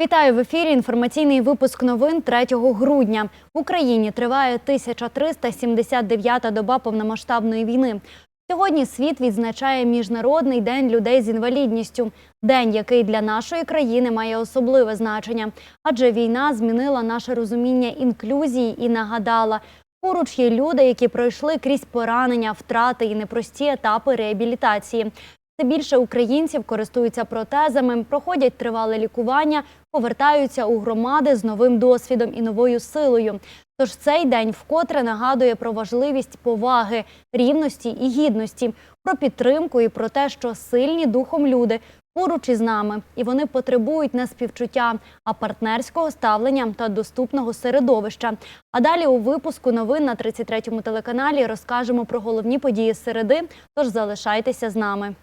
Вітаю в ефірі. Інформаційний випуск новин 3 грудня. В Україні триває 1379-та доба повномасштабної війни. Сьогодні світ відзначає Міжнародний день людей з інвалідністю. День, який для нашої країни має особливе значення, адже війна змінила наше розуміння інклюзії і нагадала. Поруч є люди, які пройшли крізь поранення, втрати і непрості етапи реабілітації. Все більше українців користуються протезами, проходять тривале лікування, повертаються у громади з новим досвідом і новою силою. Тож цей день вкотре нагадує про важливість поваги, рівності і гідності, про підтримку і про те, що сильні духом люди поруч із нами, і вони потребують не співчуття, а партнерського ставлення та доступного середовища. А далі у випуску новин на 33-му телеканалі розкажемо про головні події середи. Тож залишайтеся з нами.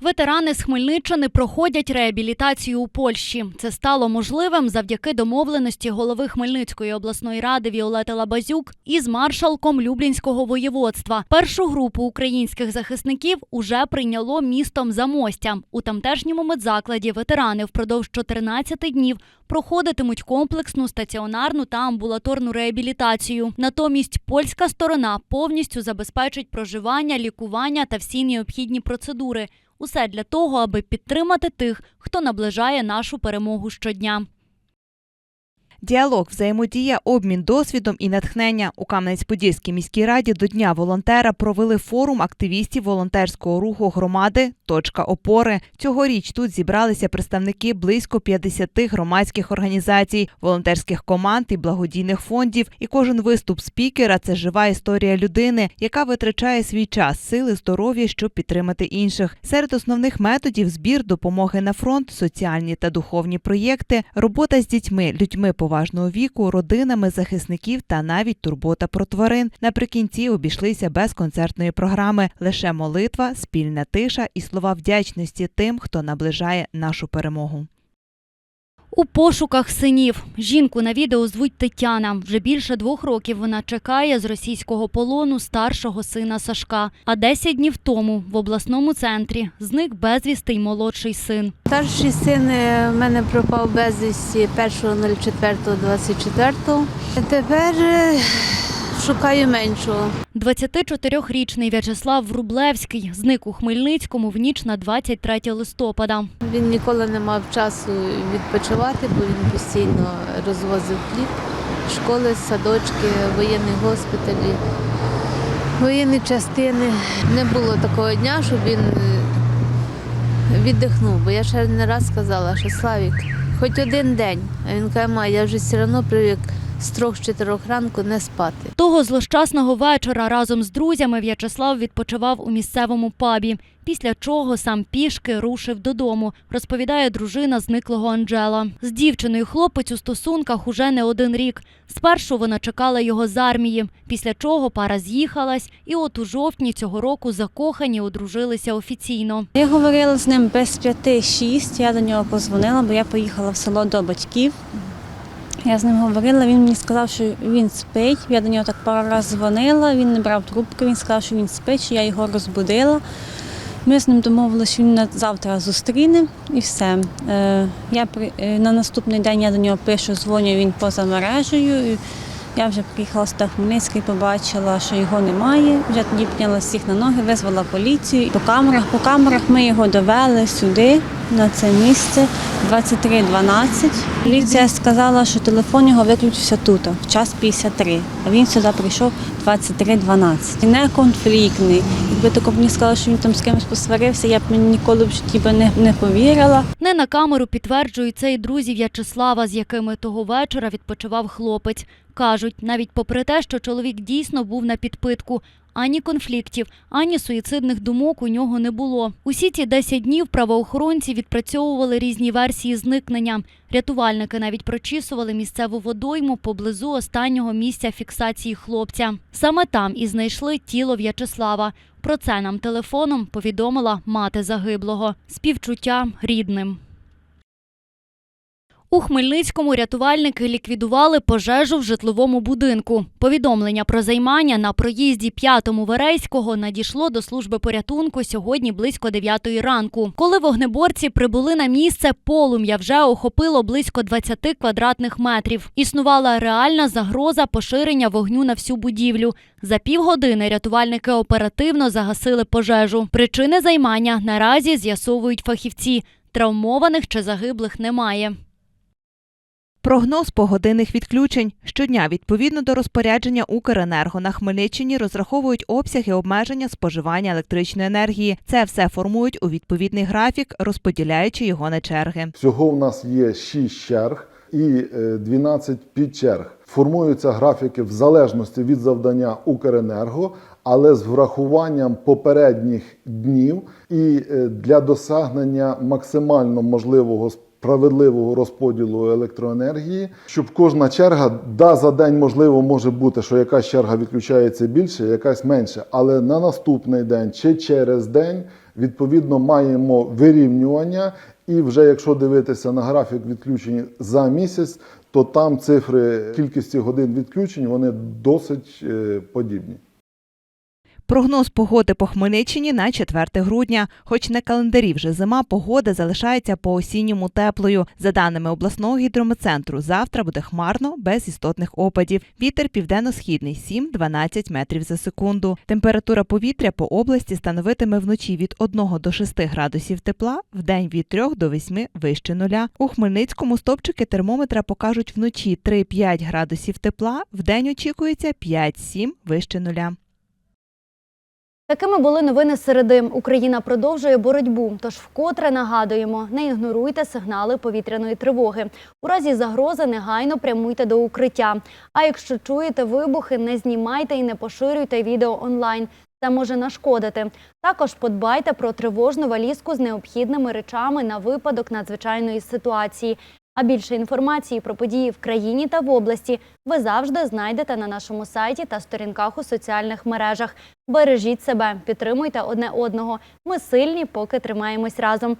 Ветерани з Хмельниччини проходять реабілітацію у Польщі. Це стало можливим завдяки домовленості голови Хмельницької обласної ради Віолети Лабазюк із маршалком Люблінського воєводства. Першу групу українських захисників уже прийняло містом Замостя. У тамтешньому медзакладі ветерани впродовж 14 днів проходитимуть комплексну стаціонарну та амбулаторну реабілітацію. Натомість польська сторона повністю забезпечить проживання, лікування та всі необхідні процедури. Усе для того, аби підтримати тих, хто наближає нашу перемогу щодня. Діалог, взаємодія, обмін досвідом і натхнення у Кам'янець-Подільській міській раді до Дня волонтера провели форум активістів волонтерського руху громади Точка опори. Цьогоріч тут зібралися представники близько 50 громадських організацій, волонтерських команд і благодійних фондів. І кожен виступ спікера це жива історія людини, яка витрачає свій час, сили, здоров'я, щоб підтримати інших. Серед основних методів збір допомоги на фронт, соціальні та духовні проєкти, робота з дітьми, людьми поважного віку, родинами захисників та навіть турбота про тварин. Наприкінці обійшлися без концертної програми, лише молитва, спільна тиша і слова вдячності тим, хто наближає нашу перемогу. У пошуках синів жінку на відео звуть Тетяна. Вже більше двох років вона чекає з російського полону старшого сина Сашка. А 10 днів тому в обласному центрі зник безвісти й молодший син. Старший син е, в мене пропав безвісті 1.04.24. Тепер е, шукаю меншого. 24-річний В'ячеслав Врублевський зник у Хмельницькому в ніч на 23 листопада. Він ніколи не мав часу відпочивати, бо він постійно розвозив хліб, школи, садочки, воєнні госпіталі, воєнні частини. Не було такого дня, щоб він е, віддихнув. Бо я ще не раз сказала, що Славік, хоч один день. А він каже, «Ма, я вже все одно привик з трьох-чотирьох ранку не спати. Того злощасного вечора разом з друзями В'ячеслав відпочивав у місцевому пабі, після чого сам пішки рушив додому, розповідає дружина зниклого Анджела. З дівчиною хлопець у стосунках уже не один рік. Спершу вона чекала його з армії, після чого пара з'їхалась, і от у жовтні цього року закохані одружилися офіційно. Я говорила з ним без п'яти-шість. Я до нього позвонила, бо я поїхала в село до батьків. Я з ним говорила, він мені сказав, що він спить. Я до нього так пару разів дзвонила, він не брав трубки, він сказав, що він спить, що я його розбудила. Ми з ним домовилися, що він завтра зустріне і все. Е, я е, на наступний день я до нього пишу, дзвоню, він поза мережею. Я вже приїхала в Хмельницький, побачила, що його немає. Вже тоді підняла всіх на ноги, визвала поліцію. По камерах, по камерах ми його довели сюди, на це місце, 23.12. Поліція сказала, що телефон його виключився тут, в час 53. А він сюди прийшов 23.12. Не конфліктний. Якби тако мені сказали, що він там з кимось посварився, я б мені ніколи б житті не, не повірила. Не на камеру підтверджують це і друзі В'ячеслава, з якими того вечора відпочивав хлопець. Кажуть, навіть попри те, що чоловік дійсно був на підпитку, ані конфліктів, ані суїцидних думок у нього не було. Усі ці 10 днів правоохоронці відпрацьовували різні версії зникнення. Рятувальники навіть прочісували місцеву водойму поблизу останнього місця фіксації хлопця. Саме там і знайшли тіло В'ячеслава. Про це нам телефоном повідомила мати загиблого. Співчуття рідним. У Хмельницькому рятувальники ліквідували пожежу в житловому будинку. Повідомлення про займання на проїзді 5-му Верейського надійшло до служби порятунку сьогодні близько 9 ранку. Коли вогнеборці прибули на місце, полум'я вже охопило близько 20 квадратних метрів. Існувала реальна загроза поширення вогню на всю будівлю. За півгодини рятувальники оперативно загасили пожежу. Причини займання наразі з'ясовують фахівці. Травмованих чи загиблих немає. Прогноз погодинних відключень щодня відповідно до розпорядження Укренерго на Хмельниччині розраховують обсяги обмеження споживання електричної енергії. Це все формують у відповідний графік, розподіляючи його на черги. Всього в нас є 6 черг і е, 12 підчерг. Формуються графіки в залежності від завдання Укренерго, але з врахуванням попередніх днів і е, для досягнення максимально можливого справедливого розподілу електроенергії, щоб кожна черга, да, за день можливо може бути, що якась черга відключається більше, якась менше, але на наступний день чи через день відповідно маємо вирівнювання. І вже якщо дивитися на графік відключень за місяць, то там цифри кількості годин відключень вони досить е, подібні. Прогноз погоди по Хмельниччині на 4 грудня. Хоч на календарі вже зима, погода залишається по осінньому теплою. За даними обласного гідрометцентру, завтра буде хмарно, без істотних опадів. Вітер південно-східний 7-12 метрів за секунду. Температура повітря по області становитиме вночі від 1 до 6 градусів тепла, вдень від 3 до 8 вище нуля. У Хмельницькому стопчики термометра покажуть вночі 3-5 градусів тепла, вдень очікується 5-7 вище нуля. Такими були новини середи. Україна продовжує боротьбу. Тож вкотре нагадуємо, не ігноруйте сигнали повітряної тривоги. У разі загрози негайно прямуйте до укриття. А якщо чуєте вибухи, не знімайте і не поширюйте відео онлайн. Це може нашкодити. Також подбайте про тривожну валізку з необхідними речами на випадок надзвичайної ситуації. А більше інформації про події в країні та в області ви завжди знайдете на нашому сайті та сторінках у соціальних мережах. Бережіть себе, підтримуйте одне одного. Ми сильні, поки тримаємось разом.